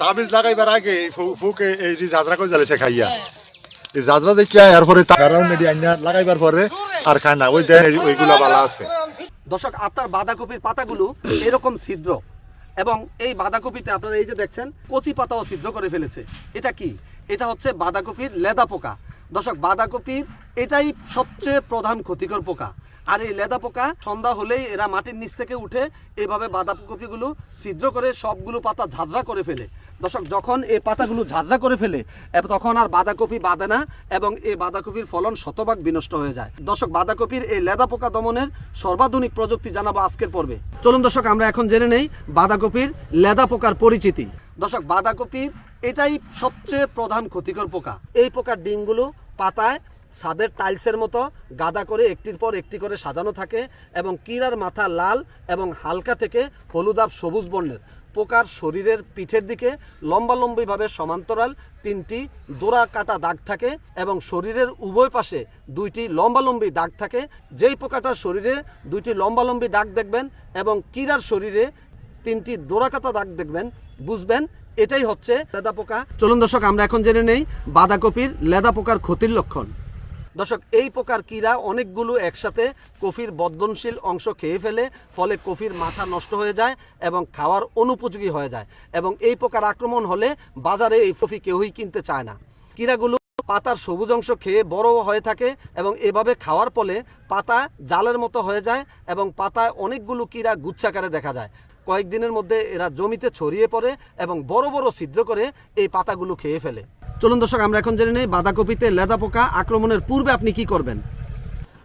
তাবিজ লাগাইবার আগে ফুকে এই জাজরা করে জ্বালেছে খাইয়া। এই জাজরা দেখিয়া এরপরে তারাও নেডি আইনা লাগাইবার পরে আর খায় না, ওই দেন ওইগুলা বালা আছে। দর্শক, আপনার বাঁধাকপির পাতাগুলো এরকম ছিদ্র এবং এই বাঁধাকপিতে আপনারা এই যে দেখছেন, কচি পাতাও ছিদ্র করে ফেলেছে। এটা কি? এটা হচ্ছে বাঁধাকপির লেদা পোকা। দর্শক, বাঁধাকপির এটাই সবচেয়ে প্রধান ক্ষতিকর পোকা। আর এই লেদা পোকা সন্ধ্যা হলেই এরা মাটির নিচ থেকে উঠে এভাবে বাঁধাকপিগুলো ছিদ্র করে সবগুলো পাতা ঝাঁঝরা করে ফেলে। দর্শক, যখন এই পাতাগুলো ঝাঁঝরা করে ফেলে তখন আর বাঁধাকপি বাঁধে না এবং এই বাঁধাকপির ফলন শতভাগ বিনষ্ট হয়ে যায়। দর্শক, বাঁধাকপির এই লেদা পোকা দমনের সর্বাধুনিক প্রযুক্তি জানাব আজকের পর্বে। চলুন দর্শক, আমরা এখন জেনে নেই বাঁধাকপির লেদা পোকার পরিচিতি। দর্শক, বাঁধাকপির এটাই সবচেয়ে প্রধান ক্ষতিকর পোকা। এই পোকার ডিমগুলো পাতায় ছাদের টাইলসের মতো গাদা করে একটির পর একটি করে সাজানো থাকে এবং কিরার মাথা লাল এবং হালকা থেকে হলুদাব সবুজ বর্ণের। পোকার শরীরের পিঠের দিকে লম্বালম্বিভাবে সমান্তরাল তিনটি দোড়া কাটা দাগ থাকে এবং শরীরের উভয় পাশে দুইটি লম্বালম্বি দাগ থাকে। যেই পোকাটার শরীরে দুইটি লম্বালম্বি দাগ দেখবেন এবং কিরার শরীরে তিনটি দোড়াকাটা দাগ দেখবেন, বুঝবেন, এটাই হচ্ছে লেদা পোকা। চলুন দর্শক, আমরা এখন জেনে নেই বাঁধাকপির লেদা পোকার ক্ষতির লক্ষণ। দর্শক, এই পোকার কীরা অনেকগুলো একসাথে কফির বর্ধনশীল অংশ খেয়ে ফেলে, ফলে কফির মাথা নষ্ট হয়ে যায় এবং খাওয়ার অনুপযোগী হয়ে যায় এবং এই পোকার আক্রমণ হলে বাজারে এই কফি কেউই কিনতে চায় না। কীরাগুলো পাতার সবুজ অংশ খেয়ে বড় হয়ে থাকে এবং এভাবে খাওয়ার ফলে পাতা জালের মতো হয়ে যায় এবং পাতায় অনেকগুলো কীরা গুচ্ছাকারে দেখা যায়। কয়েকদিনের মধ্যে এরা জমিতে ছড়িয়ে পড়ে এবং বড় বড় ছিদ্র করে এই পাতাগুলো খেয়ে ফেলে। চলুন দর্শক, আমরা এখন জেনে নেই বাঁধাকপিতে লেদা পোকা আক্রমণের পূর্বে আপনি কি করবেন।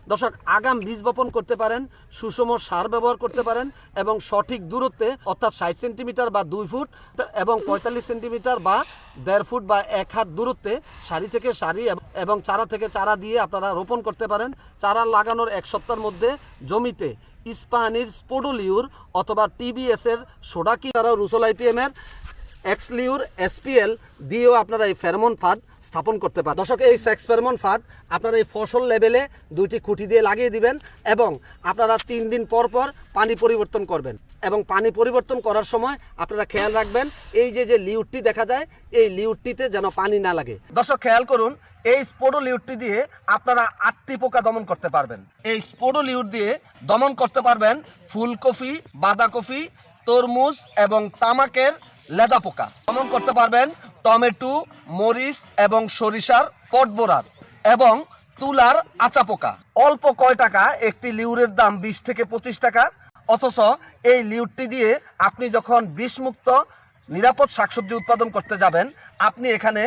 দর্শক, আগাম বীজ বপন করতে পারেন, সুষম সার ব্যবহার করতে পারেন এবং সঠিক দূরত্বে, অর্থাৎ ষাট সেন্টিমিটার বা দুই ফুট এবং পঁয়তাল্লিশ সেন্টিমিটার বা দেড় ফুট বা এক হাত দূরত্বে সারি থেকে সারি এবং- চারা থেকে চারা দিয়ে আপনারা রোপণ করতে পারেন। চারা লাগানোর এক সপ্তাহের মধ্যে জমিতে ইস্পাহানির স্পোডোলিউর অথবা টিবিএসের সোডাকি তারা রুসোল আইপিএম এর এক্সলিউর এসপিএল দিয়েও আপনারা এই ফেরমন ফাঁদ স্থাপন করতে পারেন। দর্শক, এই সেক্স ফেরমন ফাঁদ আপনারা এই ফসল লেভেলে দুইটি খুঁটি দিয়ে লাগিয়ে দিবেন এবং আপনারা তিন দিন পর পর পানি পরিবর্তন করবেন এবং পানি পরিবর্তন করার সময় আপনারা খেয়াল রাখবেন, এই যে যে লিউটটি দেখা যায়, এই লিউটটিতে যেন পানি না লাগে। দর্শক, খেয়াল করুন, এই স্পোডো লিউটটি দিয়ে আপনারা আটটি পোকা দমন করতে পারবেন। এই স্পোডো লিউট দিয়ে দমন করতে পারবেন ফুলকপি, বাঁধাকপি, তরমুজ এবং তামাকের লেদা পোকা। দমন করতে পারবেন টমেটো, মরিচ এবং সরিষার পটবোরার এবং তুলার আচা পোকা। অল্প কয় টাকা, একটি লিউরের দাম বিশ থেকে পঁচিশ টাকা। অথচ এই লিউরটি দিয়ে আপনি যখন বিষমুক্ত, নিরাপদ শাকসবজি উৎপাদন করতে যাবেন, আপনি এখানে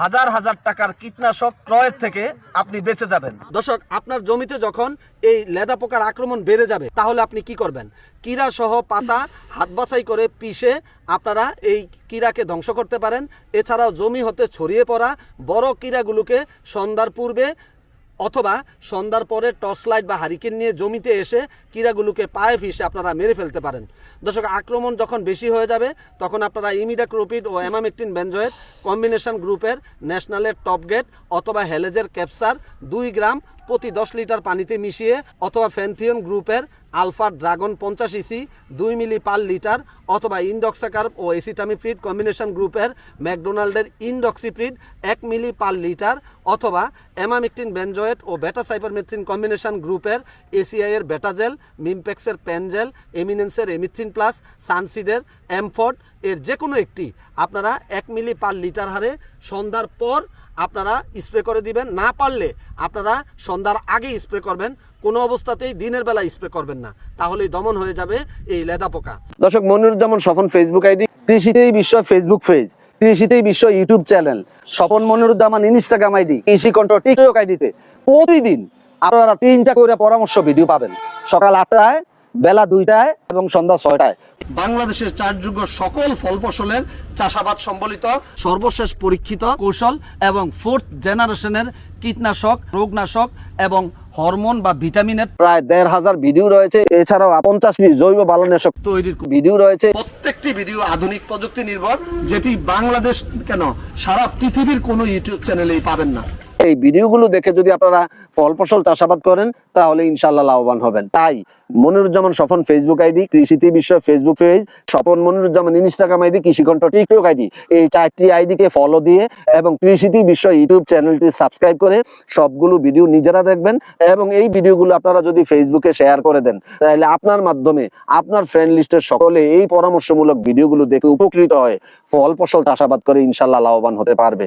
হাজার হাজার টাকার কীটনাশক ক্রয়ের থেকে আপনি বেঁচে যাবেন। দর্শক, আপনার জমিতে যখন এই লেদা পোকার আক্রমণ বেড়ে যাবে, তাহলে আপনি কি করবেন? কীরা সহ পাতা হাত বাছাই করে পিষে আপনারা এই কীরাকে ধ্বংস করতে পারেন। এছাড়াও জমি হতে ছড়িয়ে পড়া বড় কীরাগুলোকে সন্ধ্যার পূর্বে অথবা সন্ধ্যার পরে টর্চ লাইট বা হারিকেন নিয়ে জমিতে এসে কীড়াগুলোকে পায়ে ফিসে আপনারা মেরে ফেলতে পারেন। দর্শক, আক্রমণ যখন বেশি হয়ে যাবে, তখন আপনারা ইমিডাক্রোপিড ও অ্যামামেকটিন বেঞ্জয়ের কম্বিনেশন গ্রুপের ন্যাশনালের টপ গেট অথবা হেলেজের ক্যাপসার দুই গ্রাম প্রতি দশ লিটার পানিতে মিশিয়ে অথবা ফ্যান্থিয়ন গ্রুপের আলফা ড্রাগন পঞ্চাশ ইসি দুই মিলি পার লিটার অথবা ইনডক্সাকার্প ও এসিটামিপ্রিড কম্বিনেশন গ্রুপের ম্যাকডোনাল্ডের ইনডক্সিপ্রিড এক মিলি পার লিটার অথবা অ্যামামিকটিন বেনজয়েট ও বেটা সাইপারমেথ্রিন কম্বিনেশন গ্রুপের এসিআইয়ের বেটাজেল মিমপেক্সের পেনজেল এমিনেন্সের এমিথ্রিন প্লাস সানসিডের অ্যামফোর্ড এর যে কোনো একটি আপনারা এক মিলি পার লিটার হারে সন্ধ্যার পর আপনারা স্প্রে করে দিবেন। না পারলে আপনারা সন্ধ্যার আগে স্প্রে করবেন। কোনো অবস্থাতেই দিনের বেলা স্প্রে করবেন না। তাহলেই দমন হয়ে যাবে এই লেদা পোকা। দর্শক, মনিরুজ্জামান স্বপন ফেসবুক আইডি কৃষিতেই বিশ্ব ফেসবুক পেজ কৃষিতেই বিশ্ব YouTube channel Swapan Moniruzzaman Instagram ID কৃষি কণ্ঠ টিকটক আইডিতে প্রতিদিন আপনারা তিনটা করে পরামর্শ ভিডিও পাবেন। সকাল আটটায় বেলা দুইটায় এবং সন্ধ্যা ছয়টায়। বাংলাদেশের চারযোগ্য সকল ফল ফসলের চাষাবাদ সম্বলিত সর্বশেষ পরীক্ষিত কৌশল এবং ফোর্থ জেনারেশনের কীটনাশক, রোগনাশক এবং হরমোন বা ভিটামিনের প্রায় দেড় হাজার ভিডিও রয়েছে। এছাড়াও পঞ্চাশটি জৈব বালনাশক তৈরির ভিডিও রয়েছে। প্রত্যেকটি ভিডিও আধুনিক প্রযুক্তি নির্ভর যেটি বাংলাদেশ কেন সারা পৃথিবীর কোনো ইউটিউব চ্যানেলেই পাবেন না। এই ভিডিওগুলো দেখে যদি আপনারা ফল ফসল চাষাবাদ করেন, তাহলে ইনশাল্লাহ লাভবান হবেন। তাই মনিরুজ্জামান স্বপন ফেসবুক আইডি, কৃষিতে বিশ্ব Facebook page Swapan Moniruzzaman Instagram ID, কৃষিকণ্ঠ TikTok ID. এই চারটি আইডিকে ফলো দিয়ে এবং কৃষিতে বিশ্ব ইউটিউব চ্যানেলটি সাবস্ক্রাইব করে সবগুলো ভিডিও নিজেরা দেখবেন এবং এই ভিডিওগুলো আপনারা যদি ফেসবুকে শেয়ার করে দেন, তাহলে আপনার মাধ্যমে আপনার ফ্রেন্ড লিস্টের সকলে এই পরামর্শমূলক ভিডিওগুলো দেখে উপকৃত হয় ফল ফসল চাষাবাদ করে ইনশাল্লাহ লাভবান হতে পারবে।